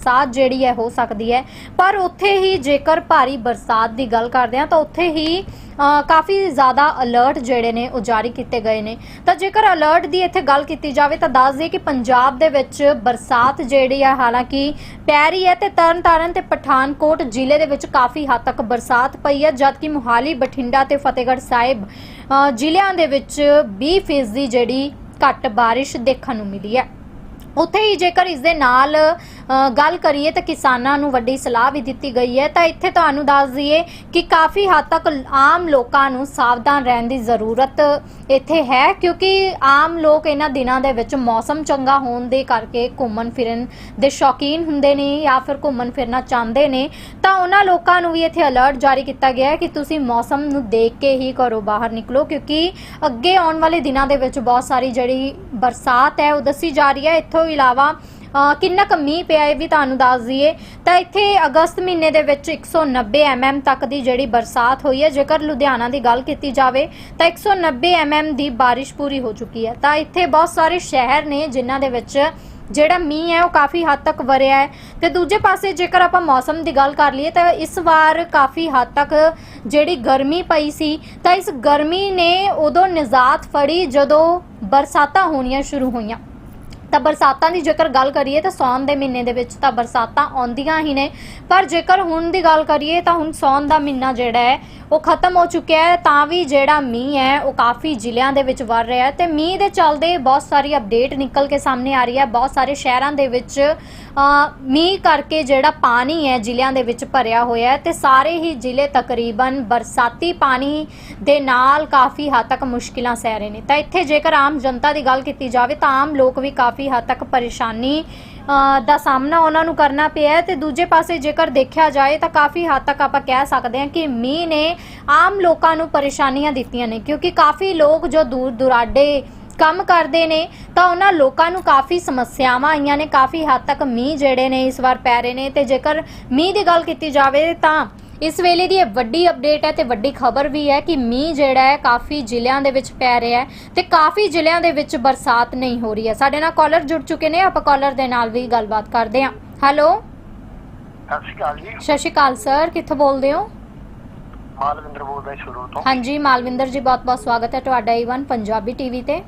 ਬਰਸਾਤ ਜਿਹੜੀ ਹੈ ਹੋ ਸਕਦੀ ਹੈ। ਪਰ ਉੱਥੇ ਹੀ ਜੇਕਰ ਭਾਰੀ ਬਰਸਾਤ ਦੀ ਗੱਲ ਕਰਦੇ ਹਾਂ ਤਾਂ ਉੱਥੇ ਹੀ ਅ, ਕਾਫੀ ਜ਼ਿਆਦਾ ਅਲਰਟ ਜਿਹੜੇ ਨੇ ਉਹ ਜਾਰੀ ਕੀਤੇ ਗਏ ਨੇ। ਤਾਂ ਜੇਕਰ ਅਲਰਟ ਦੀ ਇੱਥੇ ਗੱਲ ਕੀਤੀ ਜਾਵੇ ਤਾਂ ਦੱਸ ਦਈਏ ਕਿ ਪੰਜਾਬ ਦੇ ਵਿੱਚ ਬਰਸਾਤ ਜਿਹੜੀ ਹੈ ਹਾਲਾਂਕਿ ਪੈ ਰਹੀ ਹੈ ਤੇ ਤਰਨਤਾਰਨ ਤੇ ਪਠਾਨਕੋਟ ਜ਼ਿਲ੍ਹੇ ਦੇ ਵਿੱਚ ਕਾਫੀ ਹੱਦ ਤੱਕ ਬਰਸਾਤ ਪਈ ਹੈ ਜਦਕਿ ਮੁਹਾਲੀ ਬਠਿੰਡਾ ਤੇ ਫਤਿਹਗੜ੍ਹ ਸਾਹਿਬ ਜ਼ਿਲ੍ਹਿਆਂ ਦੇ ਵਿੱਚ 20% ਜਿਹੜੀ ਘੱਟ ਬਾਰਿਸ਼ ਦੇਖਣ ਨੂੰ ਮਿਲੀ ਹੈ। ਉੱਥੇ ਹੀ ਜੇਕਰ ਇਸ ਦੇ ਨਾਲ ਗੱਲ ਕਰੀਏ ਤਾਂ ਕਿਸਾਨਾਂ ਨੂੰ ਵੱਡੀ ਸਲਾਹ ਵੀ ਦਿੱਤੀ ਗਈ ਹੈ। ਤਾਂ ਇੱਥੇ ਤੁਹਾਨੂੰ ਦੱਸ ਦਈਏ ਕਿ ਕਾਫੀ ਹੱਦ ਤੱਕ ਆਮ ਲੋਕਾਂ ਨੂੰ ਸਾਵਧਾਨ ਰਹਿਣ ਦੀ ਜ਼ਰੂਰਤ ਇੱਥੇ ਹੈ, ਕਿਉਂਕਿ ਆਮ ਲੋਕ ਇਹਨਾਂ ਦਿਨਾਂ ਦੇ ਵਿੱਚ ਮੌਸਮ ਚੰਗਾ ਹੋਣ ਦੇ ਕਰਕੇ ਘੁੰਮਣ ਫਿਰਨ ਦੇ ਸ਼ੌਕੀਨ ਹੁੰਦੇ ਨੇ ਜਾਂ ਫਿਰ ਘੁੰਮਣ ਫਿਰਨਾ ਚਾਹੁੰਦੇ ਨੇ। ਤਾਂ ਉਹਨਾਂ ਲੋਕਾਂ ਨੂੰ ਵੀ ਇੱਥੇ ਅਲਰਟ ਜਾਰੀ ਕੀਤਾ ਗਿਆ ਹੈ ਕਿ ਤੁਸੀਂ ਮੌਸਮ ਨੂੰ ਦੇਖ ਕੇ ਹੀ ਘਰੋਂ ਬਾਹਰ ਨਿਕਲੋ, ਕਿਉਂਕਿ ਅੱਗੇ ਆਉਣ ਵਾਲੇ ਦਿਨਾਂ ਦੇ ਵਿੱਚ ਬਹੁਤ ਸਾਰੀ ਜਿਹੜੀ ਬਰਸਾਤ ਹੈ ਉਹ ਦੱਸੀ ਜਾ ਰਹੀ ਹੈ। ਇੱਥੋਂ ਇਲਾਵਾ ਕਿੰਨਾ ਕੁ ਮੀਂਹ ਪਿਆ ਇਹ ਵੀ ਤੁਹਾਨੂੰ ਦੱਸ ਦਈਏ। ਤਾਂ ਇੱਥੇ ਅਗਸਤ ਮਹੀਨੇ ਦੇ ਵਿੱਚ 190 mm ਤੱਕ ਦੀ ਜਿਹੜੀ ਬਰਸਾਤ ਹੋਈ ਹੈ, ਜੇਕਰ ਲੁਧਿਆਣਾ ਦੀ ਗੱਲ ਕੀਤੀ ਜਾਵੇ, ਤਾਂ 190 mm ਦੀ ਬਾਰਿਸ਼ ਪੂਰੀ ਹੋ ਚੁੱਕੀ ਹੈ। ਤਾਂ ਇੱਥੇ ਬਹੁਤ ਸਾਰੇ ਸ਼ਹਿਰ ਨੇ ਜਿਨ੍ਹਾਂ ਦੇ ਵਿੱਚ ਜਿਹੜਾ ਮੀਂਹ ਹੈ, ਉਹ ਕਾਫੀ ਹੱਦ ਤੱਕ ਵਰਿਆ ਹੈ। ਤੇ ਦੂਜੇ ਪਾਸੇ ਜੇਕਰ ਆਪਾਂ ਮੌਸਮ ਦੀ ਗੱਲ ਕਰ ਲਈਏ, ਤਾਂ ਇਸ ਵਾਰ ਕਾਫੀ ਹੱਦ ਤੱਕ ਜਿਹੜੀ ਗਰਮੀ ਪਈ ਸੀ, ਤਾਂ ਇਸ ਗਰਮੀ ਨੇ ਉਦੋਂ ਨਿਜ਼ਾਤ ਫੜੀ ਜਦੋਂ ਬਰਸਾਤਾਂ ਹੋਣੀਆਂ ਸ਼ੁਰੂ ਹੋਈਆਂ। ਤਾਂ ਬਰਸਾਤਾਂ ਦੀ ਜੇਕਰ ਗੱਲ ਕਰੀਏ ਤਾਂ ਸੌਣ ਦੇ ਮਹੀਨੇ ਦੇ ਵਿੱਚ ਤਾਂ ਬਰਸਾਤਾਂ ਆਉਂਦੀਆਂ ਹੀ ਨੇ। ਪਰ ਜੇਕਰ ਹੁਣ ਦੀ ਗੱਲ ਕਰੀਏ ਤਾਂ ਹੁਣ ਸੌਣ ਦਾ ਮਹੀਨਾ ਜਿਹੜਾ ਹੈ, ਉਹ ਖਤਮ ਹੋ ਚੁੱਕਿਆ ਹੈ, ਤਾਂ ਵੀ ਜਿਹੜਾ ਮੀਂਹ ਹੈ, ਉਹ ਕਾਫੀ ਜ਼ਿਲ੍ਹਿਆਂ ਦੇ ਵਿੱਚ ਵਰ ਰਿਹਾ ਹੈ ਤੇ ਮੀਂਹ ਦੇ ਚੱਲਦੇ ਬਹੁਤ ਸਾਰੀ ਅਪਡੇਟ ਨਿਕਲ ਕੇ ਸਾਹਮਣੇ ਆ ਰਹੀ ਹੈ। ਬਹੁਤ ਸਾਰੇ ਸ਼ਹਿਰਾਂ ਦੇ ਵਿੱਚ ਮੀਂਹ ਕਰਕੇ ਜਿਹੜਾ ਪਾਣੀ ਹੈ, ਜ਼ਿਲ੍ਹਿਆਂ ਦੇ ਵਿੱਚ ਭਰਿਆ ਹੋਇਆ ਹੈ ਤੇ ਸਾਰੇ ਹੀ ਜ਼ਿਲ੍ਹੇ ਤਕਰੀਬਨ ਬਰਸਾਤੀ ਪਾਣੀ ਦੇ ਨਾਲ ਕਾਫੀ ਹੱਦ ਤੱਕ ਮੁਸ਼ਕਿਲਾਂ ਸਹਿ ਰਹੇ ਨੇ। ਤਾਂ ਇੱਥੇ ਜੇਕਰ ਆਮ ਜਨਤਾ ਦੀ ਗੱਲ ਕੀਤੀ ਜਾਵੇ ਤਾਂ ਆਮ ਲੋਕ ਵੀ ਕਾਫੀ ਹੱਦ ਤੱਕ ਪਰੇਸ਼ਾਨੀ ਦਾ ਸਾਹਮਣਾ ਉਹਨਾਂ ਨੂੰ ਕਰਨਾ ਪਿਆ ਤੇ ਦੂਜੇ ਪਾਸੇ ਜੇਕਰ ਦੇਖਿਆ ਜਾਏ ਤਾਂ ਕਾਫੀ ਹੱਦ ਤੱਕ ਆਪਾਂ ਕਹਿ ਸਕਦੇ ਹਾਂ ਕਿ ਮੀਂਹ ਨੇ ਆਮ ਲੋਕਾਂ ਨੂੰ ਪਰੇਸ਼ਾਨੀਆਂ ਦਿੱਤੀਆਂ ਨੇ, ਕਿਉਂਕਿ ਕਾਫੀ ਲੋਕ ਜੋ ਦੂਰ ਦੁਰਾਡੇ ਕੰਮ ਕਰਦੇ ਨੇ ਤਾਂ ਉਹਨਾਂ ਲੋਕਾਂ ਨੂੰ ਕਾਫੀ ਸਮੱਸਿਆਵਾਂ ਆਈਆਂ ਨੇ, ਕਾਫੀ ਹੱਦ ਤੱਕ ਮੀਂਹ ਜਿਹੜੇ ਨੇ ਇਸ ਵਾਰ ਪੈ ਰਹੇ ਨੇ ਤੇ ਜੇਕਰ ਮੀਂਹ ਦੀ ਗੱਲ ਕੀਤੀ ਜਾਵੇ ਤਾਂ ਇਸ ਵੇਲੇ ਦੀ ਇਹ ਵੱਡੀ ਅਪਡੇਟ ਹੈ ਤੇ ਵੱਡੀ ਖਬਰ ਵੀ ਹੈ ਕਿ ਮੀਂਹ ਜਿਹੜਾ ਹੈ ਕਾਫੀ ਜ਼ਿਲ੍ਹਿਆਂ ਦੇ ਵਿੱਚ ਪੈ ਰਿਹਾ ਹੈ ਤੇ ਕਾਫੀ ਜ਼ਿਲ੍ਹਿਆਂ ਦੇ ਵਿੱਚ ਬਰਸਾਤ ਨਹੀਂ ਹੋ ਰਹੀ ਹੈ। ਸਾਡੇ ਨਾਲ ਕਾਲਰ ਜੁੜ ਚੁੱਕੇ ਨੇ ਆਪਾਂ ਕਾਲਰ ਦੇ ਨਾਲ ਵੀ ਗੱਲਬਾਤ ਕਰਦੇ ਹਾਂ। ਹੈਲੋ ਸਤਿ ਸ਼੍ਰੀ ਅਕਾਲ ਜੀ। ਸਤਿ ਸ਼੍ਰੀ ਅਕਾਲ ਸਰ ਕਿੱਥੋਂ ਬੋਲਦੇ ਹੋ? ਮਾਲਵਿੰਦਰ ਬੋਲਦਾ ਸ਼ੁਰੂ ਤੋਂ। ਹਾਂਜੀ ਮਾਲਵਿੰਦਰ ਜੀ ਬਹੁਤ ਬਹੁਤ ਸਵਾਗਤ ਹੈ ਤੁਹਾਡਾ ਈਵਨ ਪੰਜਾਬੀ ਟੀਵੀ ਤੇ।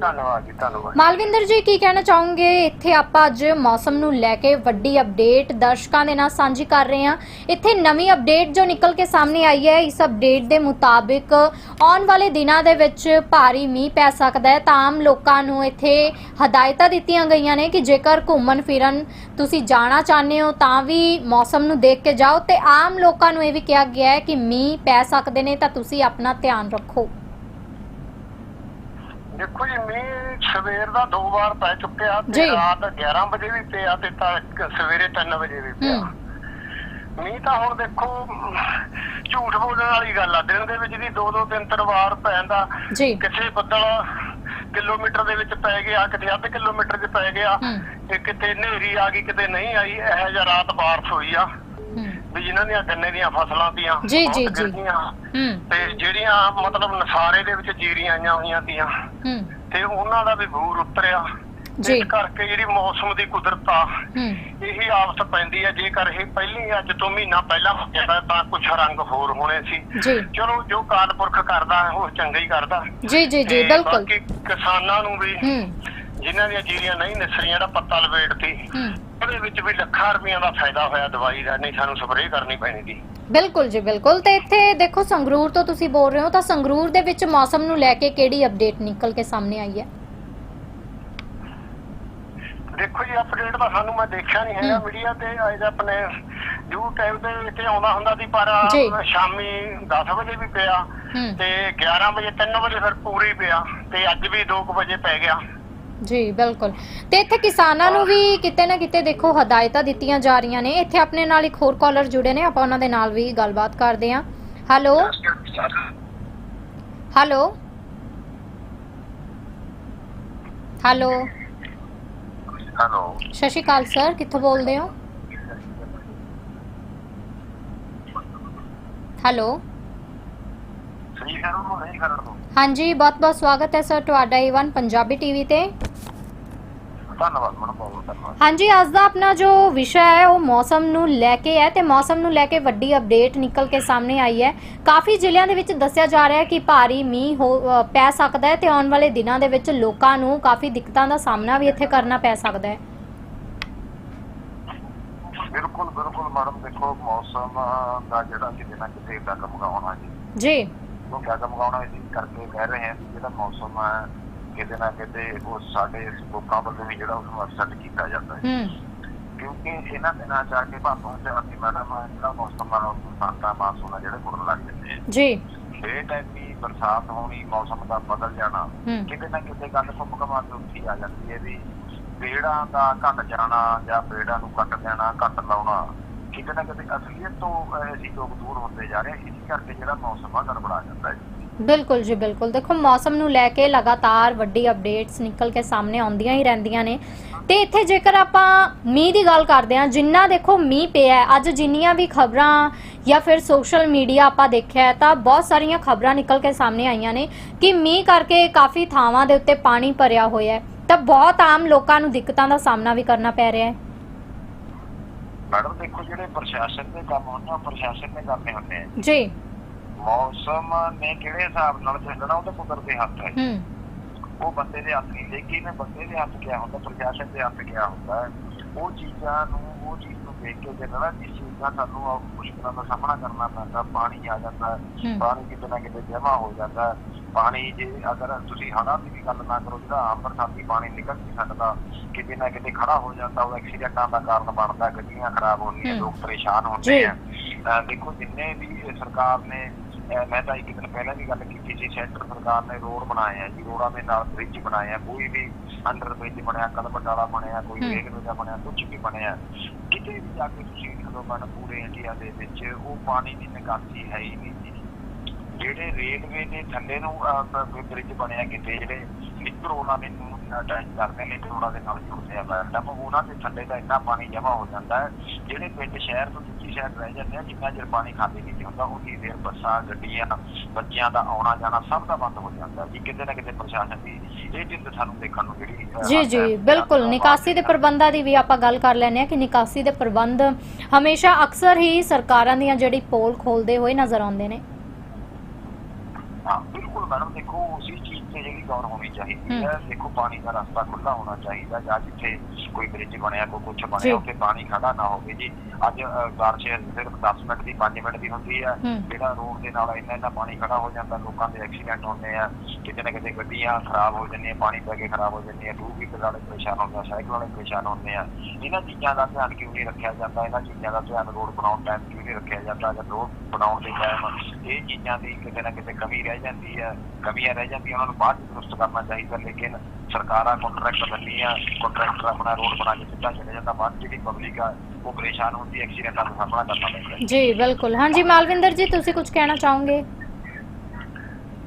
ਧੰਨਵਾਦ ਜੀ, ਧੰਨਵਾਦ। ਮਾਲਵਿੰਦਰ ਜੀ, ਕੀ ਕਹਿਣਾ ਚਾਹੋਗੇ? ਇੱਥੇ ਆਪਾਂ ਅੱਜ ਮੌਸਮ ਨੂੰ ਲੈ ਕੇ ਵੱਡੀ ਅਪਡੇਟ ਦਰਸ਼ਕਾਂ ਦੇ ਨਾਲ ਸਾਂਝੀ ਕਰ ਰਹੇ ਹਾਂ। ਇੱਥੇ ਨਵੀਂ ਅਪਡੇਟ ਜੋ ਨਿਕਲ ਕੇ ਸਾਹਮਣੇ ਆਈ ਹੈ, ਇਸ ਅਪਡੇਟ ਦੇ ਮੁਤਾਬਿਕ ਆਉਣ ਵਾਲੇ ਦਿਨਾਂ ਦੇ ਵਿੱਚ ਭਾਰੀ ਮੀਂਹ ਪੈ ਸਕਦਾ ਹੈ। ਤਾਂ ਆਮ ਲੋਕਾਂ ਨੂੰ ਇੱਥੇ ਹਦਾਇਤਾਂ ਦਿੱਤੀਆਂ ਗਈਆਂ ਨੇ ਕਿ ਜੇਕਰ ਘੁੰਮਣ ਫਿਰਨ ਤੁਸੀਂ ਜਾਣਾ ਚਾਹੁੰਦੇ ਹੋ, ਤਾਂ ਵੀ ਮੌਸਮ ਨੂੰ ਦੇਖ ਕੇ ਜਾਓ। ਤੇ ਆਮ ਲੋਕਾਂ ਨੂੰ ਇਹ ਵੀ ਕਿਹਾ ਗਿਆ ਹੈ ਕਿ ਮੀਂਹ ਪੈ ਸਕਦੇ ਨੇ, ਤਾਂ ਤੁਸੀਂ ਆਪਣਾ ਧਿਆਨ ਰੱਖੋ। ਦੇਖੋ ਜੀ ਮੀਂਹ ਸਵੇਰ ਦਾ ਦੋ ਵਾਰ ਪੈ ਚੁੱਕਿਆ ਜੀ। ਤੇ ਰਾਤ 11 ਵਜੇ ਵੀ ਪਿਆ ਤੇ ਤਾਂ ਸਵੇਰੇ 3 ਵਜੇ ਵੀ ਪਿਆ। ਹੂੰ। ਮੀਂਹ ਤਾਂ ਹੁਣ ਦੇਖੋ ਝੂਠ ਬੋਲਣ ਵਾਲੀ ਗੱਲ ਆ। ਦਿਨ ਦੇ ਵਿੱਚ ਦੀ ਦੋ ਦੋ ਤਿੰਨ ਤਿੰਨ ਵਾਰ ਪੈਂਦਾ ਜੀ। ਕਿਸੇ ਬੱਦਲ ਕਿਲੋਮੀਟਰ ਦੇ ਵਿੱਚ ਪੈ ਗਿਆ ਕਿਤੇ ਅੱਧ ਕਿਲੋਮੀਟਰ 'ਚ ਪੈ ਗਿਆ ਹੂੰ। ਤੇ ਕਿਤੇ ਹਨੇਰੀ ਆ ਗਈ ਕਿਤੇ ਨਹੀਂ ਆਈ ਇਹੋ ਜਿਹਾ ਰਾਤ ਬਾਰਿਸ਼ ਹੋਈ ਆ। ਵੀ ਜਿਨ੍ਹਾਂ ਦੀਆਂ ਗੰਨੇ ਦੀਆਂ ਫਸਲਾਂ ਦੀਆਂ ਜੀ, ਬਹੁਤ ਜੀ, ਜੀ। ਹੂੰ। ਤੇ ਜਿਹੜੀਆਂ ਮਤਲਬ ਨਸਾਰੇ ਦੇ ਵਿੱਚ ਜੀਰੀਆਂ ਆਈਆਂ ਹੋਈਆਂ ਦੀਆਂ ਹੂੰ। ਤੇ ਉਹਨਾਂ ਦਾ ਵੀ ਬੂਰ ਉਤਰਿਆ। ਜੀ। ਇਸ ਕਰਕੇ ਜਿਹੜੀ ਮੌਸਮ ਦੀ ਕੁਦਰਤ ਆ ਹੂੰ। ਇਹੀ ਆਫਤ ਪੈਂਦੀ ਹੈ ਜੇਕਰ ਇਹ ਪਹਿਲੀ ਅੱਜ ਤੋਂ ਮਹੀਨਾ ਪਹਿਲਾਂ ਜਿਹੜਾ ਤਾਂ ਕੁਝ ਰੰਗ ਹੋਰ ਹੋਣੇ ਸੀ। ਜੀ। ਚਲੋ ਜੋ ਕਾਲਪੁਰਖ ਕਰਦਾ ਹੈ ਉਹ ਚੰਗਾ ਹੀ ਕਰਦਾ। ਜੀ ਜੀ ਜੀ ਤੇ ਬਿਲਕੁਲ। ਬਾਕੀ ਕਿਸਾਨਾਂ ਨੂੰ ਵੀ ਹੂੰ। ਜਿਨ੍ਹਾਂ ਦੀਆਂ ਜੀਰੀਆਂ ਨਹੀਂ ਨਿਸਰੀਆਂ ਦਾ ਪੱਤਾ ਲਪੇਟਤੀ। ਉਹਦੇ ਵਿੱਚ ਵੀ ਲੱਖਾਂ ਰੁਪਈਆਂ ਦਾ ਫਾਇਦਾ ਹੋਇਆ ਦਵਾਈ ਦਾ ਨਹੀਂ ਸਾਨੂੰ ਸਪਰੇਅ ਕਰਨੀ ਪੈਣੀ ਦੀ ਬਿਲਕੁਲ ਜੀ ਬਿਲਕੁਲ। ਤੇ ਇੱਥੇ ਦੇਖੋ ਸੰਗਰੂਰ ਤੋਂ ਤੁਸੀਂ ਬੋਲ ਰਹੇ ਹੋ ਤਾਂ ਸੰਗਰੂਰ ਦੇ ਵਿੱਚ ਮੌਸਮ ਨੂੰ ਲੈ ਕੇ ਕਿਹੜੀ ਅਪਡੇਟ ਨਿਕਲ ਕੇ ਸਾਹਮਣੇ ਆਈ ਹੈ? ਦੇਖੋ ਜੀ ਅਪਡੇਟ ਤਾਂ ਸਾਨੂੰ ਮੈਂ ਦੇਖਿਆ ਨਹੀਂ ਹੈਗਾ। ਮੀਡੀਆ ਤੇ ਆਏ ਆਪਣੇ YouTube ਦੇ ਉੱਤੇ ਆਉਂਦਾ ਹੁੰਦਾ ਸੀ ਪਰ ਜੀ। ਸ਼ਾਮੀ 10 ਵਜੇ ਵੀ ਪਿਆ ਤੇ 11 ਵਜੇ 3 ਵਜੇ ਫਿਰ ਪੂਰੀ ਪਿਆ ਤੇ ਅੱਜ ਵੀ 2 ਵਜੇ ਪੈ ਗਿਆ। ਜੀ ਬਿਲਕੁਲ। ਤੇ ਇੱਥੇ ਕਿਸਾਨਾਂ ਨੂੰ ਵੀ ਕਿਤੇ ਨਾ ਕਿਤੇ ਦੇਖੋ ਹਦਾਇਤਾਂ ਦਿੱਤੀਆਂ ਜਾ ਰਹੀਆਂ ਨੇ। ਇੱਥੇ ਆਪਣੇ ਨਾਲ ਇੱਕ ਹੋਰ ਕਾਲਰ ਜੁੜੇ ਨੇ ਆਪਾਂ ਉਹਨਾਂ ਦੇ ਨਾਲ ਵੀ ਗੱਲਬਾਤ ਕਰਦੇ ਹਾਂ। ਹੈਲੋ ਹੈਲੋ ਹੈਲੋ ਹੈਲੋ ਸਤਿ ਸ਼੍ਰੀ ਅਕਾਲ ਸਰ ਕਿੱਥੋਂ ਬੋਲਦੇ ਹੋ? ਹੈਲੋ ਸਹੀ ਕਰਨ ਨੂੰ ਨਹੀਂ ਕਰਨ ਨੂੰ। ਹਾਂਜੀ ਬਹੁਤ ਬਹੁਤ ਸਵਾਗਤ ਹੈ ਸਰ ਤੁਹਾਡਾ ਈਵਨ ਪੰਜਾਬੀ ਟੀਵੀ ਤੇ। ਧੰਨਵਾਦ ਮੈਡਮ ਬਹੁਤ ਬਹੁਤ ਧੰਨਵਾਦ। ਹਾਂਜੀ ਅੱਜ ਦਾ ਆਪਣਾ ਜੋ ਵਿਸ਼ਾ ਹੈ ਉਹ ਮੌਸਮ ਨੂੰ ਲੈ ਕੇ ਹੈ ਤੇ ਮੌਸਮ ਨੂੰ ਲੈ ਕੇ ਵੱਡੀ ਅਪਡੇਟ ਨਿਕਲ ਕੇ ਸਾਹਮਣੇ ਆਈ ਹੈ। ਕਾਫੀ ਜ਼ਿਲ੍ਹਿਆਂ ਦੇ ਵਿੱਚ ਦੱਸਿਆ ਜਾ ਰਿਹਾ ਹੈ ਕਿ ਭਾਰੀ ਮੀਂਹ ਹੋ ਅ, ਪੈ ਸਕਦਾ ਹੈ ਤੇ ਆਉਣ ਵਾਲੇ ਦਿਨਾਂ ਦੇ ਵਿੱਚ ਲੋਕਾਂ ਨੂੰ ਕਾਫੀ ਦਿੱਕਤਾਂ ਦਾ ਸਾਹਮਣਾ ਵੀ ਇੱਥੇ ਕਰਨਾ ਪੈ ਸਕਦਾ ਹੈ। ਬਿਲਕੁਲ ਬਿਲਕੁਲ ਮੈਡਮ ਦੇਖੋ ਮੌਸਮ ਦਾ ਜਿਹੜਾ ਕਿਤੇ ਨਾ ਕਿਤੇ ਡਗਮਗਾਉਣਾ ਜੀ। ਜੀ। ਉਹ ਡਗਮਗਾਉਣਾ ਇਸ ਕਰਕੇ ਕਹਿ ਰਹੇ ਹਾਂ ਜਿਹੜਾ ਮੌਸਮ ਹੈ ਕਿਤੇ ਨਾ ਕਿਤੇ ਉਹ ਸਾਡੇ ਲੋਕਾਂ ਵੱਲੋਂ ਵੀ ਜਿਹੜਾ ਉਸਨੂੰ ਅਸਰ ਕੀਤਾ ਜਾਂਦਾ ਹੈ। ਕਿਉਂਕਿ ਇਹਨਾਂ ਦਿਨਾਂ ਚ ਆ ਕੇ ਭਾਪੋਂ ਚ ਅਸੀਂ ਮੈਡਮ ਜਿਹੜਾ ਮੌਸਮ ਆ ਸਾਂਤਾ ਮਾਸੂਨਾ ਜਿਹੜੇ ਮੁੜਨ ਲੱਗ ਜਾਂਦੇ ਆ। ਜੀ। ਇਹ ਟਾਈਮ ਵੀ ਬਰਸਾਤ ਹੋਣੀ ਮੌਸਮ ਦਾ ਬਦਲ ਜਾਣਾ ਕਿਤੇ ਨਾ ਕਿਤੇ ਗੱਲ ਘਮਾ ਕੇ ਉੱਠੀ ਆ ਜਾਂਦੀ ਹੈ ਵੀ ਪੇੜਾਂ ਦਾ ਘਟ ਜਾਣਾ ਜਾਂ ਪੇੜਾਂ ਨੂੰ ਕੱਟ ਦੇਣਾ ਕੱਟ ਲਾਉਣਾ। ਕਿਤੇ ਨਾ ਕਿਤੇ ਅਸਲੀਅਤ ਤੋਂ ਅਸੀਂ ਲੋਕ ਦੂਰ ਹੁੰਦੇ ਜਾ ਰਹੇ ਹਾਂ। ਇਸ ਕਰਕੇ ਜਿਹੜਾ ਮੌਸਮ ਆ ਗੜਬੜਾ ਜਾਂਦਾ ਹੈ। ਬਿਲਕੁਲ ਜੀ ਬਿਲਕੁਲ। ਦੇਖੋ ਮੌਸਮ ਨੂੰ ਲੈ ਕੇ ਲਗਾਤਾਰ ਵੱਡੀ ਅਪਡੇਟਸ ਨਿਕਲ ਕੇ ਸਾਹਮਣੇ ਆਉਂਦੀਆਂ ਹੀ ਰਹਿੰਦੀਆਂ ਨੇ। ਤੇ ਇੱਥੇ ਜੇਕਰ ਆਪਾਂ ਮੀਂਹ ਦੀ ਗੱਲ ਕਰਦੇ ਹਾਂ ਜਿੰਨਾ ਦੇਖੋ ਮੀਂਹ ਪਿਆ ਹੈ, ਅੱਜ ਜਿੰਨੀਆਂ ਵੀ ਖਬਰਾਂ ਜਾਂ ਫਿਰ ਸੋਸ਼ਲ ਮੀਡੀਆ ਆਪਾਂ ਦੇਖਿਆ ਤਾਂ ਬਹੁਤ ਸਾਰੀਆਂ ਖਬਰਾਂ ਨਿਕਲ ਕੇ ਸਾਹਮਣੇ ਆਈਆਂ ਨੇ ਕਿ ਮੀਂਹ ਕਰਕੇ ਕਾਫੀ ਥਾਵਾਂ ਦੇ ਉੱਤੇ ਪਾਣੀ ਭਰਿਆ ਹੋਇਆ ਹੈ। ਤਾਂ ਬਹੁਤ ਆਮ ਲੋਕਾਂ ਨੂੰ ਦਿੱਕਤਾਂ ਦਾ ਸਾਹਮਣਾ ਵੀ ਕਰਨਾ ਪੈ ਰਿਹਾ ਹੈ। ਮੈਡਮ ਦੇਖੋ ਜਿਹੜੇ ਪ੍ਰਸ਼ਾਸਨ ਦੇ ਕੰਮ ਹੁੰਦੇ ਆ ਪ੍ਰਸ਼ਾਸਨ ਨੇ ਕਰਨੇ ਹੁੰਦੇ ਆ। ਜੀ। ਮੌਸਮ ਨੇ ਕਿਹੜੇ ਹਿਸਾਬ ਨਾਲ ਚੱਲਣਾ ਉਹ ਤਾਂ ਕੁਦਰਤ ਦੇ ਹੱਥ ਹੈ। ਹੂੰ। ਉਹ ਬੰਦੇ ਦੇ ਹੱਥ ਨਹੀਂ ਲੇਕਿਨ ਬੰਦੇ ਦੇ ਹੱਥ ਕਿਆ ਹੁੰਦਾ ਪ੍ਰਸ਼ਾਸਨ ਦੇ ਹੱਥ ਕਿਆ ਹੁੰਦਾ ਉਹ ਚੀਜ਼ਾਂ ਨੂੰ ਉਹ ਚੀਜ਼ ਦੇਖ ਕੇ ਜਿਹੜਾ ਜਿਸ ਚੀਜ਼ ਦਾ ਸਾਨੂੰ ਆਹ ਮੁਸ਼ਕਲਾਂ ਦਾ ਸਾਹਮਣਾ ਕਰਨਾ ਪੈਂਦਾ ਪਾਣੀ ਆ ਜਾਂਦਾ। ਪਾਣੀ ਕਿਤੇ ਨਾ ਕਿਤੇ ਜਮ੍ਹਾਂ ਹੋ ਜਾਂਦਾ। ਪਾਣੀ ਜੇ ਅਗਰ ਤੁਸੀਂ ਹੜ੍ਹਾਂ ਦੀ ਵੀ ਗੱਲ ਨਾ ਕਰੋ ਜਿਹੜਾ ਆਮ ਬਰਸਾਤੀ ਪਾਣੀ ਨਿਕਲ ਨਹੀਂ ਸਕਦਾ ਕਿਤੇ ਨਾ ਕਿਤੇ ਖੜਾ ਹੋ ਜਾਂਦਾ ਉਹ ਐਕਸੀਡੈਂਟਾਂ ਦਾ ਕਾਰਨ ਬਣਦਾ ਗੱਡੀਆਂ ਖਰਾਬ ਹੁੰਦੀਆਂ। ਲੋਕ ਪਰੇਸ਼ਾਨ। ਹੁੰਦੇ ਆ ਦੇਖੋ ਜਿੰਨੇ ਵੀ ਸਰਕਾਰ ਨੇ ਮੈਂ ਤਾਂ ਇੱਕ ਦਿਨ ਪਹਿਲਾਂ ਵੀ ਗੱਲ ਕੀਤੀ ਸੀ ਸੈਂਟਰ ਸਰਕਾਰ ਨੇ ਰੋਡ ਬਣਾਏ ਆ ਜੀ ਰੋਡਾਂ ਦੇ ਨਾਲ ਬ੍ਰਿਜ ਬਣਾਏ ਆ ਕੋਈ ਵੀ ਅੰਡਰ ਬ੍ਰਿਜ ਬਣਿਆ ਕਲਬਟ ਵਾਲਾ ਬਣਿਆ ਕੋਈ। ਰੇਲਵੇ ਦਾ ਬਣਿਆ ਕੁਝ ਵੀ ਬਣਿਆ ਕਿਤੇ ਵੀ ਜਾ ਕੇ ਤੁਸੀਂ ਦੇਖੋ ਮਨ ਪੂਰੇ ਇੰਡੀਆ ਦੇ ਵਿੱਚ ਉਹ ਪਾਣੀ ਦੀ ਨਿਕਾਸੀ ਹੈ ਹੀ ਨਹੀਂ ਜਿਹੜੇ ਰੇਲਵੇ ਦੇ ਥੱਲੇ ਨੂੰ ਬ੍ਰਿਜ ਬਣਿਆ ਕਿਤੇ ਜਿਹੜੇ ਮਿੱਤਰ ਉਹਨਾਂ ਦੇ ਨੂੰ ਅਟੈਚ ਕਰਦੇ ਨੇ ਤੇ ਉਹਨਾਂ ਦੇ ਨਾਲ ਜੁੜਦੇ ਆ ਬੈਠਾ ਉਹਨਾਂ ਦੇ ਥੱਲੇ ਦਾ ਇੰਨਾ ਪਾਣੀ ਜਮ੍ਹਾਂ ਹੋ ਜਾਂਦਾ ਹੈ। ਜਿਹੜੇ ਪਿੰਡ ਸ਼ਹਿਰ ਤੋਂ ਦੂਜੀ ਸ਼ਹਿਰ ਰਹਿ ਜਾਂਦੇ ਆ ਜਿੰਨਾ ਚਿਰ ਪਾਣੀ ਖਾਲੀ ਨਹੀਂ ਹੁੰਦਾ ਉਨੀ ਦੇਰ ਬੱਸਾਂ ਗੱਡੀਆਂ ਬੱਚਿਆਂ ਦਾ ਆਉਣਾ ਜਾਣਾ ਸਭ ਦਾ ਬੰਦ ਹੋ ਜਾਂਦਾ ਜੀ ਕਿਤੇ ਨਾ ਕਿਤੇ ਪ੍ਰਸ਼ਾਸਨ ਦੀ ਇਹ ਚੀਜ਼ ਸਾਨੂੰ ਦੇਖਣ ਨੂੰ ਜਿਹੜੀ ਜੀ ਜੀ। ਬਿਲਕੁਲ। ਨਿਕਾਸੀ ਦੇ ਪ੍ਰਬੰਧਾਂ ਦੀ ਵੀ ਆਪਾਂ ਗੱਲ ਕਰ ਲੈਂਦੇ ਹਾਂ ਕਿ ਨਿਕਾਸੀ ਦੇ ਪ੍ਰਬੰਧ ਹਮੇਸ਼ਾ ਅਕਸਰ ਹੀ ਸਰਕਾਰਾਂ ਦੀਆਂ ਜਿਹੜੀ ਪੋਲ ਖੋਲਦੇ ਹੋਏ ਨਜ਼ਰ ਆਉਂਦੇ ਨੇ। ਹਾਂ ਬਿਲਕੁਲ ਮੈਡਮ। ਦੇਖੋ ਉਸੇ ਗੌਰ ਹੋਣੀ ਚਾਹੀਦੀ ਹੂੰ। ਦੇਖੋ ਪਾਣੀ ਦਾ ਰਸਤਾ ਖੁੱਲਾ ਹੋਣਾ ਚਾਹੀਦਾ ਜਾਂ ਜਿੱਥੇ ਕੋਈ ਬ੍ਰਿਜ ਬਣਿਆ ਕੋਈ ਕੁਝ। ਬਣਿਆ ਉੱਥੇ ਪਾਣੀ ਖੜਾ ਨਾ ਹੋਵੇ ਜੀ। ਅੱਜ ਬਾਰਿਸ਼ ਸਿਰਫ 10 ਮਿੰਟ ਦੀ 5 ਮਿੰਟ ਦੀ ਹੁੰਦੀ ਹੈ। ਜਿਹੜਾ ਰੋਡ ਦੇ ਨਾਲ ਇੰਨਾ ਇੰਨਾ ਪਾਣੀ ਖੜਾ ਹੋ ਜਾਂਦਾ ਲੋਕਾਂ ਦੇ ਐਕਸੀਡੈਂਟ ਹੁੰਦੇ ਆ। ਕਿਤੇ ਨਾ ਕਿਤੇ ਗੱਡੀਆਂ ਖਰਾਬ ਹੋ ਜਾਂਦੀਆਂ ਪਾਣੀ ਪੈ ਕੇ ਖਰਾਬ ਹੋ ਜਾਂਦੀਆਂ ਟੂ ਵੀਲਰ ਵਾਲੇ ਪਰੇਸ਼ਾਨ ਹੁੰਦੇ ਆ ਸਾਈਕਲ ਵਾਲੇ ਪਰੇਸ਼ਾਨ ਹੁੰਦੇ ਆ। ਇਹਨਾਂ ਚੀਜ਼ਾਂ ਦਾ ਧਿਆਨ ਕਿਉਂ ਨਹੀਂ ਰੱਖਿਆ ਜਾਂਦਾ? ਇਹਨਾਂ ਚੀਜ਼ਾਂ ਦਾ ਧਿਆਨ ਰੋਡ ਬਣਾਉਣ ਟਾਈਮ ਕਿਉਂ ਨਹੀਂ ਰੱਖਿਆ ਜਾਂਦਾ? ਜਾਂ ਰੋਡ ਬਣਾਉਣ ਦੇ ਟਾਈਮ ਇਹ ਚੀਜ਼ਾਂ ਦੀ ਕਿਤੇ ਨਾ ਕਿਤੇ ਕਮੀ ਰਹਿ ਜਾਂਦੀ ਹੈ। ਕਮੀਆਂ ਰਹਿ ਜਾਂਦੀਆਂ ਉਹਨਾਂ ਨੂੰ ਬਾਅਦ ਦਰੁਸਤ ਕਰਨਾ ਚਾਹੀਦਾ ਲੇਕਿਨ ਸਰਕਾਰਾਂ ਕੰਟਰੈਕਟ ਦਿੰਦੀਆਂ ਕੰਟਰੈਕਟਰ ਆਪਣਾ ਰੋਡ ਬਣਾ ਕੇ ਸਿੱਧਾ ਚਲੇ ਜਾਂਦਾ ਬਾਅਦ 'ਚ ਜਿਹੜੀ ਪਬਲਿਕ ਆ ਉਹ ਪਰੇਸ਼ਾਨ ਹੁੰਦੀ ਹੈ ਐਕਸੀਡੈਂਟਾਂ ਦਾ ਸਾਹਮਣਾ ਕਰਨਾ ਪੈਂਦਾ ਹੈ ਜੀ ਬਿਲਕੁਲ ਹਾਂਜੀ ਮਾਲਵਿੰਦਰ ਜੀ ਤੁਸੀਂ ਕੁਝ ਕਹਿਣਾ ਚਾਹੋਗੇ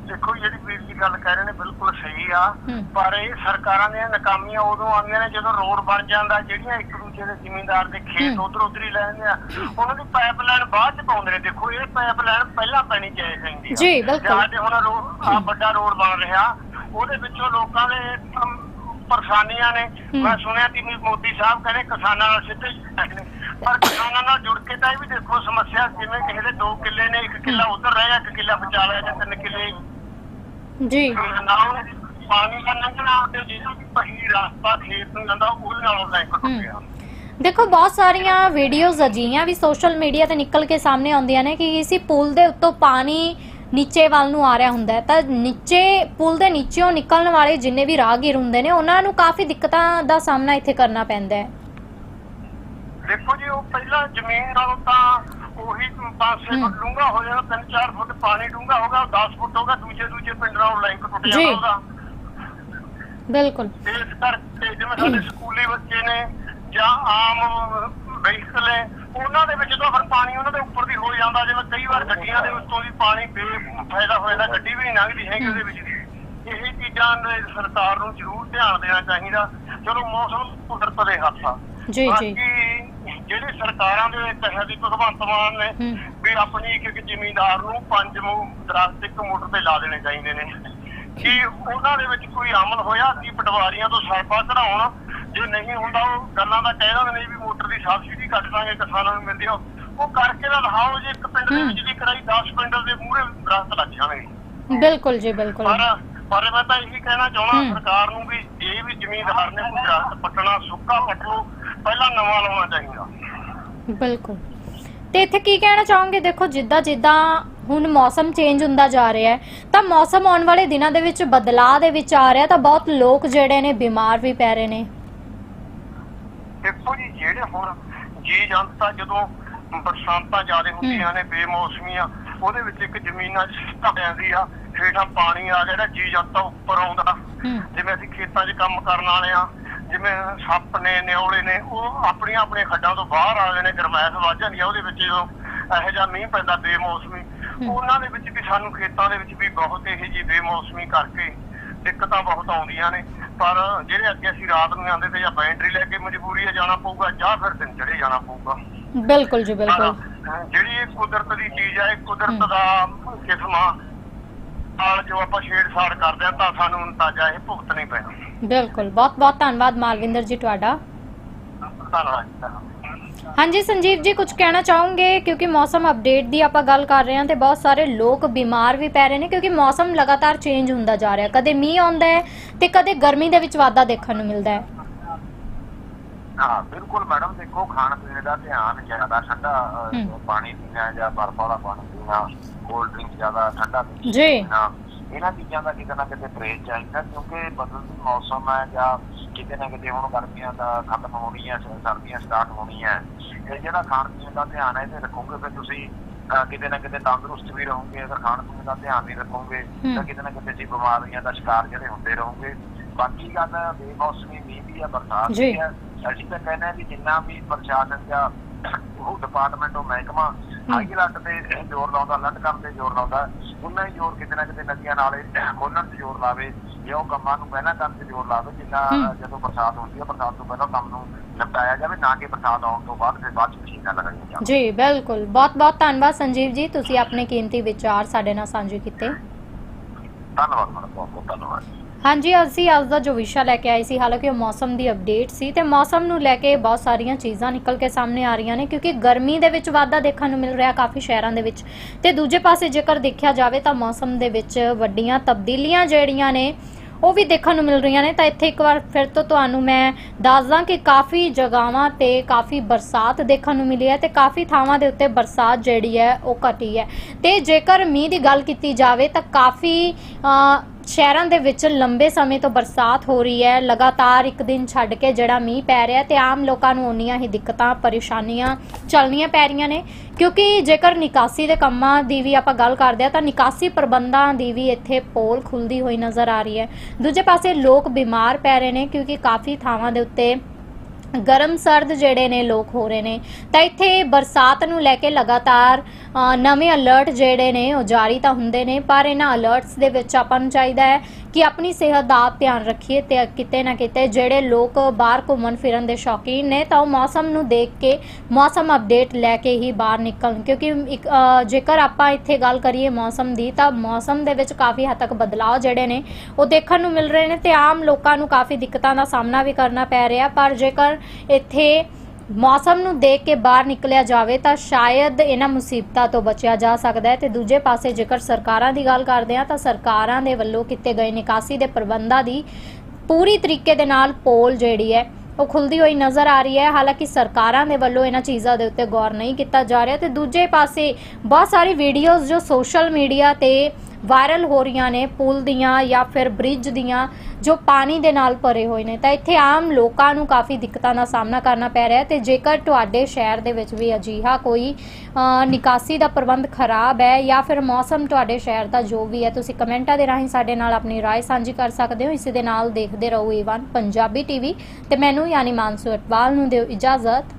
ਦੇਖੋ ਜਿਹੜੀ ਵੀਰ ਜੀ ਗੱਲ ਕਹਿ ਰਹੇ ਨੇ ਬਿਲਕੁਲ ਸਹੀ ਆ। ਪਰ ਇਹ ਸਰਕਾਰਾਂ ਦੀਆਂ ਨਾਕਾਮੀਆਂ ਉਦੋਂ ਆਉਂਦੀਆਂ ਨੇ ਜਦੋਂ ਰੋਡ ਬਣ ਜਾਂਦਾ ਜਿਹੜੀਆਂ ਇੱਕ ਦੂਜੇ ਦੇ ਜ਼ਿਮੀਂਦਾਰ ਦੇ ਖੇਤ। ਉਧਰ ਉਧਰ ਹੀ ਲੈ ਜਾਂਦੇ ਆ ਉਹਨਾਂ ਦੀ ਪਾਈਪਲਾਈਨ ਬਾਅਦ ਚ ਪਾਉਂਦੇ ਨੇ ਦੇਖੋ ਇਹ ਪਾਈਪਲਾਈਨ ਪਹਿਲਾਂ ਪੈਣੀ ਚਾਹੀਦੀ ਆ ਜੀ, ਬਿਲਕੁਲ। ਹੁਣ ਰੋਡ ਆ ਵੱਡਾ ਰੋਡ ਬਣ ਰਿਹਾ। ਉਹਦੇ ਵਿੱਚੋਂ ਲੋਕਾਂ ਦੇ ਅਮ, ਪਰੇਸ਼ਾਨੀਆਂ ਨੇ। ਮੈਂ ਸੁਣਿਆ ਕਿ ਵੀ ਮੋਦੀ ਸਾਹਿਬ ਕਹਿੰਦੇ ਕਿਸਾਨਾਂ ਨਾਲ ਸਿੱਧੇ ਨੇ ਪਰ ਕਿਸਾਨਾਂ ਨਾਲ ਜੁੜ ਕੇ ਤਾਂ ਇਹ ਵੀ ਦੇਖੋ ਸਮੱਸਿਆ ਜਿਵੇਂ ਕਿਸੇ ਦੇ 2 ਕਿੱਲੇ ਨੇ ਇੱਕ ਕਿੱਲਾ ਉਧਰ ਰਹਿ ਗਿਆ ਇੱਕ ਕਿੱਲਾ ਬਚਾ ਲਿਆ ਜਾਂ ਤਿੰਨ ਕਿੱਲੇ। ਜੀ। ਨਾ ਪਾਣੀ ਦਾ ਲੰਘਣਾ ਤੇ ਜਿਹੜਾ ਪਹੀ ਰਸਤਾ ਖੇਤ ਨੂੰ ਜਾਂਦਾ ਉਹਦੇ ਨਾਲੋਂ ਲਿੰਕ ਟੁੱਟ ਹੂੰ। ਗਿਆ। ਦੇਖੋ ਬਹੁਤ ਸਾਰੀਆਂ ਵੀਡੀਓਜ਼ ਅਜਿਹੀਆਂ ਵੀ ਸੋਸ਼ਲ ਮੀਡੀਆ ਤੇ ਨਿਕਲ ਕੇ ਸਾਹਮਣੇ ਆਉਂਦੀਆਂ ਨੇ ਕਿ ਕਿਸੇ ਪੁਲ ਦੇ ਉੱਤੋਂ ਪਾਣੀ ਨੀਚੇ ਵੱਲ ਨੂੰ ਆ ਰਿਹਾ ਹੁੰਦਾ ਹੈ ਤਾਂ ਨੀਚੇ ਪੁਲ ਦੇ ਨੀਚੇੋਂ ਨਿਕਲਣ ਵਾਲੇ ਜਿੰਨੇ ਵੀ ਰਾਹਗੀਰ ਹੁੰਦੇ ਨੇ ਉਹਨਾਂ ਨੂੰ ਕਾਫੀ ਦਿੱਕਤਾਂ ਦਾ ਸਾਹਮਣਾ ਇੱਥੇ ਕਰਨਾ ਪੈਂਦਾ ਹੈ ਦੇਖੋ ਜੀ ਉਹ ਪਹਿਲਾਂ ਜ਼ਮੀਨ ਨਾਲੋਂ ਤਾਂ ਉਹੀ 5-6 ਹੂੰ। ਫੁੱਟ ਡੂੰਘਾ ਹੋ ਜਾਣਾ 3-4 ਫੁੱਟ ਪਾਣੀ ਡੂੰਘਾ ਹੋਗਾ 10 ਫੁੱਟ ਹੋਗਾ ਦੂਜੇ ਦੂਜੇ ਪਿੰਡ ਨਾਲੋਂ ਲਿੰਕ ਟੁੱਟ ਜੀ। ਜਾਂਦਾ ਉਹਦਾ ਬਿਲਕੁਲ ਇਸ ਕਰਕੇ ਜਿਵੇਂ ਸਾਡੇ ਸਕੂਲੀ ਬੱਚੇ ਨੇ ਜਾਂ ਆਮ ਵਹੀਕਲ ਨੇ ਉਹਨਾਂ ਦੇ ਵਿੱਚ ਤਾਂ ਫਿਰ ਪਾਣੀ ਉਹਨਾਂ ਦੇ ਉੱਪਰ ਦੀ ਹੋ ਜਾਂਦਾ ਜਿਵੇਂ ਕਈ ਵਾਰ ਗੱਡੀਆਂ ਦੇ ਉੱਤੋਂ ਵੀ ਪਾਣੀ ਬੇਫਾਇਦਾ ਹੋ ਜਾਂਦਾ ਗੱਡੀ ਵੀ ਨਹੀਂ ਲੰਘਦੀ ਹੈਗੀ ਉਹਦੇ ਵਿੱਚ। ਦੀ ਇਹ ਚੀਜ਼ਾਂ ਨੇ ਸਰਕਾਰ ਨੂੰ ਜ਼ਰੂਰ ਧਿਆਨ ਦੇਣਾ ਚਾਹੀਦਾ। ਚਲੋ ਮੌਸਮ ਕੁਦਰਤ ਦੇ ਹੱਥ ਆ। ਜੀ ਜੀ। ਬਾਕੀ ਜਿਹੜੇ ਸਰਕਾਰਾਂ ਦੇ ਤਹਿਤ ਦੀ ਭਗਵੰਤ ਮਾਨ ਨੇ। ਵੀ ਆਪਣੀ ਇੱਕ ਇੱਕ ਜ਼ਿਮੀਂਦਾਰ ਨੂੰ ਪੰਜ ਮੂ ਦਰਖਤ ਇੱਕ ਮੋਟਰ ਤੇ ਲਾ ਦੇਣੇ ਚਾਹੀਦੇ ਨੇ। ਕਿ ਉਹਨਾਂ ਦੇ ਵਿੱਚ ਕੋਈ ਅਮਲ ਹੋਇਆ ਕਿ ਪਟਵਾਰੀਆਂ ਤੋਂ ਸਰਪਾ ਕਢਾਉਣ ਜੇ ਨਹੀਂ ਹੁੰਦਾ ਉਹ ਗੱਲਾਂ ਦਾ ਕਹਿ ਦਿੰਦੇ ਨੇ ਵੀ ਮੋਟਰ ਦੀ ਸਬਸਿਡੀ ਕੱਟ ਦਾਂਗੇ ਕਿਸਾਨਾਂ ਨੂੰ ਮਿਲਦੀ ਆ। ਉਹ ਕਰਕੇ ਤਾਂ ਦਿਖਾਓ ਜੇ ਇੱਕ ਪਿੰਡ ਦੇ। ਵਿੱਚ ਦੀ ਕਰਾਈ 10 ਪਿੰਡ ਦੇ ਮੂਹਰੇ ਦਰਖਤ ਲੱਗ ਜਾਣਗੇ। ਬਿਲਕੁਲ ਜੀ ਬਿਲਕੁਲ। ਪਰ ਪਰ ਮੈਂ ਤਾਂ ਇਹੀ ਕਹਿਣਾ ਚਾਹੁੰਦਾ ਹੂੰ। ਸਰਕਾਰ ਨੂੰ ਵੀ ਇਹ ਵੀ ਜ਼ਮੀਨਦਾਰ ਨੇ ਕੋਈ ਦਰਖਤ ਪੱਟਣਾ ਸੁੱਕਾ ਪੱਟ ਲਓ ਪਹਿਲਾਂ ਨਵਾਂ ਲਾਉਣਾ ਚਾਹੀਦਾ। ਬਿਲਕੁਲ। ਤੇ ਇੱਥੇ ਕੀ ਕਹਿਣਾ ਚਾਹੋਗੇ? ਦੇਖੋ ਜਿੱਦਾਂ ਜਿੱਦਾਂ ਹੁਣ ਮੌਸਮ ਚੇਂਜ ਹੁੰਦਾ ਜਾ ਰਿਹਾ ਹੈ ਤਾਂ ਮੌਸਮ ਆਉਣ ਵਾਲੇ ਦਿਨਾਂ ਦੇ ਵਿੱਚ ਬਦਲਾਅ ਦੇ ਵਿੱਚ ਆ ਰਿਹਾ ਤਾਂ ਬਹੁਤ ਲੋਕ ਜਿਹੜੇ ਨੇ ਬਿਮਾਰ ਵੀ ਪੈ ਰਹੇ ਨੇ। ਦੇਖੋ ਜੀ ਜਿਹੜੇ ਹੁਣ ਜੀ ਜਨਤਾ ਜਦੋਂ ਬਰਸਾਤਾਂ ਜ਼ਿਆਦਾ ਹੁੰਦੀਆਂ ਨੇ ਬੇਮੌਸਮੀਆਂ ਉਹਦੇ ਵਿੱਚ ਇੱਕ ਜ਼ਮੀਨਾਂ 'ਚ ਸਿੱਧਾ ਪੈਂਦੀ ਆ ਹੇਠਾਂ ਪਾਣੀ ਆ ਜਿਹੜਾ ਜੀ ਜਨਤਾ ਉੱਪਰ ਆਉਂਦਾ। ਜਿਵੇਂ ਅਸੀਂ ਖੇਤਾਂ 'ਚ ਕੰਮ ਕਰਨ ਵਾਲੇ ਆ ਜਿਵੇਂ ਸੱਪ ਨੇ ਨਿਉਲੇ ਨੇ ਉਹ ਆਪਣੀਆਂ ਆਪਣੀਆਂ ਖੱਡਾਂ ਤੋਂ ਬਾਹਰ ਆ ਜਾਂਦੇ ਨੇ ਗਰਮੈਸ਼ ਵੱਧ ਜਾਂਦੀ ਆ ਉਹਦੇ ਵਿੱਚ ਜਦੋਂ ਇਹੋ ਜਿਹਾ ਮੀਂਹ ਪੈਂਦਾ ਬੇਮੌਸਮੀ ਉਹਨਾਂ ਦੇ ਵਿੱਚ ਵੀ ਸਾਨੂੰ ਖੇਤਾਂ ਦੇ ਵਿੱਚ ਵੀ ਬਹੁਤ ਇਹੋ ਜਿਹੀ ਬੇਮੌਸਮੀ ਕਰਕੇ ਦਿੱਕਤਾਂ ਬਹੁਤ ਆਉਂਦੀਆਂ ਨੇ। ਪਰ ਜਿਹੜੇ ਅੱਗੇ ਅਸੀਂ ਰਾਤ ਨੂੰ ਆਉਂਦੇ ਤੇ ਜਾਂ ਬੈਟਰੀ ਲੈ ਕੇ ਮਜਬੂਰੀ ਹੈ ਜਾਣਾ ਪਊਗਾ ਜਾਂ ਫਿਰ ਦਿਨ ਚੜੇ ਜਾਣਾ ਪਊਗਾ। ਬਿਲਕੁਲ ਜੀ ਬਿਲਕੁਲ। ਜਿਹੜੀ ਇਹ ਕੁਦਰਤ ਦੀ ਚੀਜ਼ ਹੈ ਇਹ ਕੁਦਰਤ ਦਾ ਕਿਸਮ ਨਾਲ ਜੋ ਆਪਾਂ ਛੇੜਛਾੜ ਕਰਦੇ ਆ ਤਾਂ ਸਾਨੂੰ ਅੰਦਾਜ਼ਾ ਇਹ ਭੁਗਤਣਾ ਪੈਣਾ। ਬਿਲਕੁਲ। ਬਹੁਤ ਬਹੁਤ ਧੰਨਵਾਦ ਮਾਲਵਿੰਦਰ ਜੀ ਤੁਹਾਡਾ। ਧੰਨਵਾਦ ਜੀ। ਹਾਂਜੀ ਸੰਜੀਵ ਜੀ ਕੁਝ ਕਹਿਣਾ ਚਾਹੋਗੇ ਕਿਉਂਕਿ ਮੌਸਮ ਅਪਡੇਟ ਦੀ ਆਪਾਂ ਗੱਲ ਕਰ ਰਹੇ ਹਾਂ ਤੇ ਬਹੁਤ ਸਾਰੇ ਲੋਕ ਬਿਮਾਰ ਵੀ ਪੈ ਰਹੇ ਨੇ ਕਿਉਂਕਿ ਮੌਸਮ ਲਗਾਤਾਰ ਚੇਂਜ ਹੁੰਦਾ ਜਾ ਰਿਹਾ ਕਦੇ ਮੀਂਹ ਆਉਂਦਾ ਹੈ ਤੇ ਕਦੇ ਗਰਮੀ ਦੇ ਵਿੱਚ ਵਾਧਾ ਦੇਖਣ ਨੂੰ ਮਿਲਦਾ ਹੈ ਹਾਂ ਬਿਲਕੁਲ ਮੈਡਮ ਦੇਖੋ ਖਾਣ ਪੀਣ ਦਾ ਧਿਆਨ ਜ਼ਿਆਦਾ ਠੰਡਾ। ਪਾਣੀ ਪੀਣਾ ਜਾਂ ਬਰਫ ਵਾਲਾ ਪਾਣੀ ਪੀਣਾ ਕੋਲਡ ਡਰਿੰਕ ਜ਼ਿਆਦਾ ਠੰਡਾ ਜੀ। ਪੀਣਾ ਇਹਨਾਂ ਚੀਜ਼ਾਂ ਦਾ ਕਿਤੇ ਨਾ ਕਿਤੇ ਪਰਹੇਜ਼ ਚਾਹੀਦਾ ਕਿਉਂਕਿ ਬਦਲਦੀ ਮੌਸਮ ਹੈ ਜਾਂ ਕਿਤੇ ਨਾ ਕਿਤੇ ਹੁਣ ਗਰਮੀਆਂ ਦਾ ਖਤਮ ਹੋਣੀ ਹੈ ਸਰਦੀਆਂ ਸਟਾਰਟ ਹੋਣੀਆਂ ਇਹ ਜਿਹੜਾ ਖਾਣ ਪੀਣ ਦਾ ਧਿਆਨ ਹੈ ਇਹ ਰੱਖੋਗੇ ਫਿਰ ਤੁਸੀਂ ਕਿਤੇ ਨਾ ਕਿਤੇ ਤੰਦਰੁਸਤ ਵੀ ਰਹੋਗੇ ਅਗਰ ਖਾਣ ਪੀਣ ਦਾ ਧਿਆਨ ਨਹੀਂ ਰੱਖੋਗੇ ਹੂੰ। ਤਾਂ ਕਿਤੇ ਨਾ ਕਿਤੇ ਤੁਸੀਂ ਬਿਮਾਰੀਆਂ ਦਾ ਸ਼ਿਕਾਰ ਜਿਹੜੇ ਹੁੰਦੇ ਰਹੋਗੇ ਬਾਕੀ ਗੱਲ ਬੇਮੌਸਮੀ ਮੀਂਹ ਦੀ ਹੈ ਬਰਸਾਤ। ਦੀ ਹੈ ਅਸੀਂ ਤਾਂ ਕਹਿੰਦੇ ਹਾਂ ਵੀ ਜਿੰਨਾ ਵੀ ਪ੍ਰਸ਼ਾਸਨ ਜਾਂ ਉਹ ਡਿਪਾਰਟਮੈਂਟ ਉਹ ਮਹਿਕਮਾ ਹਾਈ ਅਲਰਟ ਤੇ ਜ਼ੋਰ ਲਾਉਂਦਾ ਅਲਰਟ ਕਰਨ ਤੇ ਜ਼ੋਰ ਲਾਉਂਦਾ। ਉਹਨਾਂ ਹੀ ਜ਼ੋਰ ਕਿਤੇ ਨਾ ਕਿਤੇ ਨਦੀਆਂ ਨਾਲੇ ਖੋਲਣ ਤੇ ਜ਼ੋਰ ਲਾਵੇ ਜਾਂ ਉਹ ਕੰਮਾਂ ਨੂੰ ਪਹਿਲਾਂ ਕਰਨ ਤੇ ਜ਼ੋਰ ਲਾਵੇ ਜਿੰਨਾ। ਜਦੋਂ ਬਰਸਾਤ ਹੁੰਦੀ ਹੈ ਬਰਸਾਤ ਤੋਂ ਪਹਿਲਾਂ ਕੰਮ ਨੂੰ ਨਿਪਟਾਇਆ ਜਾਵੇ ਨਾ ਕਿ ਬਰਸਾਤ ਆਉਣ ਤੋਂ ਬਾਅਦ ਫਿਰ ਬਾਅਦ ਮਸ਼ੀਨਾਂ ਲਗਾਈਆਂ ਜਾਣ। ਜੀ ਬਿਲਕੁਲ। ਬਹੁਤ ਬਹੁਤ ਧੰਨਵਾਦ ਸੰਜੀਵ ਜੀ ਤੁਸੀਂ ਆਪਣੇ ਕੀਮਤੀ ਵਿਚਾਰ ਸਾਡੇ ਨਾਲ ਸਾਂਝੇ ਕੀਤੇ। ਧੰਨਵਾਦ ਮੈਡਮ ਬਹੁਤ ਬਹੁਤ ਧੰਨਵਾਦ। ਹਾਂਜੀ, ਅਸੀਂ ਅੱਜ ਦਾ ਜੋ ਵਿਸ਼ਾ ਲੈ ਕੇ ਆਏ ਸੀ, ਹਾਲਾਂਕਿ ਉਹ ਮੌਸਮ ਦੀ ਅਪਡੇਟ ਸੀ ਤੇ ਮੌਸਮ ਨੂੰ ਲੈ ਕੇ ਬਹੁਤ ਸਾਰੀਆਂ ਚੀਜ਼ਾਂ ਨਿਕਲ ਕੇ ਸਾਹਮਣੇ ਆ ਰਹੀਆਂ ਨੇ ਕਿਉਂਕਿ ਗਰਮੀ ਦੇ ਵਿੱਚ ਵਾਧਾ ਦੇਖਣ ਨੂੰ ਮਿਲ ਰਿਹਾ ਕਾਫੀ ਸ਼ਹਿਰਾਂ ਦੇ ਵਿੱਚ ਤੇ ਦੂਜੇ ਪਾਸੇ ਜੇਕਰ ਦੇਖਿਆ ਜਾਵੇ ਤਾਂ ਮੌਸਮ ਦੇ ਵਿੱਚ ਵੱਡੀਆਂ ਤਬਦੀਲੀਆਂ ਜਿਹੜੀਆਂ ਨੇ, ਉਹ ਵੀ ਦੇਖਣ ਨੂੰ ਮਿਲ ਰਹੀਆਂ ਨੇ। ਤਾਂ ਇੱਥੇ ਇੱਕ ਵਾਰ ਫਿਰ ਤੋਂ ਤੁਹਾਨੂੰ ਮੈਂ ਦੱਸਦਾ ਕਿ ਕਾਫੀ ਜਗ੍ਹਾਵਾਂ ਤੇ ਕਾਫੀ ਬਰਸਾਤ ਦੇਖਣ ਨੂੰ ਮਿਲੀ ਹੈ ਤੇ ਕਾਫੀ ਥਾਵਾਂ ਦੇ ਉੱਤੇ ਬਰਸਾਤ ਜਿਹੜੀ ਹੈ, ਉਹ ਘਟੀ ਹੈ। ਤੇ ਜੇਕਰ ਮੀਂਹ ਦੀ ਗੱਲ ਕੀਤੀ ਜਾਵੇ ਤਾਂ ਕਾਫੀ ਸ਼ਹਿਰਾਂ ਦੇ ਵਿੱਚ ਲੰਬੇ ਸਮੇਂ ਤੋਂ ਬਰਸਾਤ ਹੋ ਰਹੀ ਹੈ। ਲਗਾਤਾਰ ਇੱਕ ਦਿਨ ਛੱਡ ਕੇ ਜਿਹੜਾ ਮੀਂਹ ਪੈ ਰਿਹਾ ਤੇ ਆਮ ਲੋਕਾਂ ਨੂੰ ਉਨੀਆਂ ਹੀ ਦਿੱਕਤਾਂ, ਪਰੇਸ਼ਾਨੀਆਂ ਚੱਲਣੀਆਂ ਪੈ ਰਹੀਆਂ ਨੇ। ਕਿਉਂਕਿ ਜੇਕਰ ਨਿਕਾਸੀ ਦੇ ਕੰਮਾਂ ਦੀ ਵੀ ਆਪਾਂ ਗੱਲ ਕਰਦੇ ਆ ਤਾਂ ਨਿਕਾਸੀ ਪ੍ਰਬੰਧਾਂ ਦੀ ਵੀ ਇੱਥੇ ਪੋਲ ਖੁੱਲਦੀ ਹੋਈ ਨਜ਼ਰ ਆ ਰਹੀ ਹੈ। ਦੂਜੇ ਪਾਸੇ ਲੋਕ ਬਿਮਾਰ ਪੈ ਰਹੇ ਨੇ ਕਿਉਂਕਿ ਕਾਫੀ ਥਾਵਾਂ ਦੇ ਉੱਤੇ ਗਰਮ ਸਰਦ ਜਿਹੜੇ ਨੇ ਲੋਕ ਹੋ ਰਹੇ ਨੇ। ਤਾਂ ਇੱਥੇ ਬਰਸਾਤ ਨੂੰ ਲੈ ਕੇ ਲਗਾਤਾਰ ਨਵੇਂ ਅਲਰਟ ਜਿਹੜੇ ਨੇ ਉਹ ਜਾਰੀ ਤਾਂ ਹੁੰਦੇ ਨੇ ਪਰ ਇਹਨਾਂ ਅਲਰਟਸ ਦੇ ਵਿੱਚ ਆਪਾਂ ਨੂੰ ਚਾਹੀਦਾ ਹੈ ਕਿ ਆਪਣੀ ਸਿਹਤ ਦਾ ਆਪ ਧਿਆਨ ਰੱਖੀਏ ਤੇ ਕਿਤੇ ਨਾ ਕਿਤੇ ਜਿਹੜੇ ਲੋਕ ਬਾਹਰ ਘੁੰਮਣ ਫਿਰਨ ਦੇ ਸ਼ੌਕੀਨ ਨੇ ਤਾਂ ਉਹ ਮੌਸਮ ਨੂੰ ਦੇਖ ਕੇ ਮੌਸਮ ਅਪਡੇਟ ਲੈ ਕੇ ਹੀ ਬਾਹਰ ਨਿਕਲਣ। ਕਿਉਂਕਿ ਇੱਕ, ਜੇਕਰ ਆਪਾਂ ਇੱਥੇ ਗੱਲ ਕਰੀਏ ਮੌਸਮ ਦੀ ਤਾਂ ਮੌਸਮ ਦੇ ਵਿੱਚ ਕਾਫੀ ਹੱਦ ਤੱਕ ਬਦਲਾਅ ਜਿਹੜੇ ਨੇ ਉਹ ਦੇਖਣ ਨੂੰ ਮਿਲ ਰਹੇ ਨੇ ਤੇ ਆਮ ਲੋਕਾਂ ਨੂੰ ਕਾਫੀ ਦਿੱਕਤਾਂ ਦਾ ਸਾਹਮਣਾ ਵੀ ਕਰਨਾ ਪੈ ਰਿਹਾ। ਪਰ ਜੇਕਰ ਇੱਥੇ ਮੌਸਮ ਨੂੰ ਦੇਖ ਕੇ ਬਾਹਰ ਨਿਕਲਿਆ ਜਾਵੇ ਤਾਂ ਸ਼ਾਇਦ ਇਹਨਾਂ ਮੁਸੀਬਤਾਂ ਤੋਂ ਬਚਿਆ ਜਾ ਸਕਦਾ ਹੈ। ਤੇ ਦੂਜੇ ਪਾਸੇ ਜੇਕਰ ਸਰਕਾਰਾਂ ਦੀ ਗੱਲ ਕਰਦੇ ਹਾਂ ਤਾਂ ਸਰਕਾਰਾਂ ਦੇ ਵੱਲੋਂ ਕੀਤੇ ਗਏ ਨਿਕਾਸੀ ਦੇ ਪ੍ਰਬੰਧਾਂ ਦੀ ਪੂਰੀ ਤਰੀਕੇ ਦੇ ਨਾਲ ਪੋਲ ਜਿਹੜੀ ਹੈ, ਉਹ ਖੁੱਲਦੀ ਹੋਈ ਨਜ਼ਰ ਆ ਰਹੀ ਹੈ। ਹਾਲਾਂਕਿ ਸਰਕਾਰਾਂ ਦੇ ਵੱਲੋਂ ਇਹਨਾਂ ਚੀਜ਼ਾਂ ਦੇ ਉੱਤੇ ਗੌਰ ਨਹੀਂ ਕੀਤਾ ਜਾ ਰਿਹਾ। ਤੇ ਦੂਜੇ ਪਾਸੇ ਬਹੁਤ ਸਾਰੀ ਵੀਡੀਓਜ਼ ਜੋ ਸੋਸ਼ਲ ਮੀਡੀਆ ਤੇ ਵਾਇਰਲ ਹੋ ਰਹੀਆਂ ਨੇ ਪੁਲ ਦੀਆਂ ਜਾਂ ਫਿਰ ਬ੍ਰਿਜ ਦੀਆਂ ਜੋ ਪਾਣੀ ਦੇ ਨਾਲ ਭਰੇ ਹੋਏ ਨੇ ਤਾਂ ਇੱਥੇ ਆਮ ਲੋਕਾਂ ਨੂੰ ਕਾਫੀ ਦਿੱਕਤਾਂ ਦਾ ਸਾਹਮਣਾ ਕਰਨਾ ਪੈ ਰਿਹਾ ਹੈ ਤੇ ਜੇਕਰ ਤੁਹਾਡੇ ਸ਼ਹਿਰ ਦੇ ਵਿੱਚ ਵੀ ਅਜੀਹਾ ਕੋਈ ਅ, ਨਿਕਾਸੀ ਦਾ ਪ੍ਰਬੰਧ ਖਰਾਬ ਹੈ ਜਾਂ ਫਿਰ ਮੌਸਮ ਤੁਹਾਡੇ ਸ਼ਹਿਰ ਦਾ ਜੋ ਵੀ ਹੈ ਤੁਸੀਂ ਕਮੈਂਟਾਂ ਦੇ ਰਾਹੀਂ ਸਾਡੇ ਨਾਲ ਆਪਣੀ رائے ਸਾਂਝੀ ਕਰ ਸਕਦੇ ਹੋ ਇਸੇ ਦੇ ਨਾਲ ਦੇਖਦੇ ਰਹੋ ਈਵਨ ਪੰਜਾਬੀ ਟੀਵੀ ਤੇ ਮੈਨੂੰ ਯਾਨੀ ਮਾਨਸੂ ਅਟਵਾਲ ਨੂੰ ਦਿਓ ਇਜਾਜ਼ਤ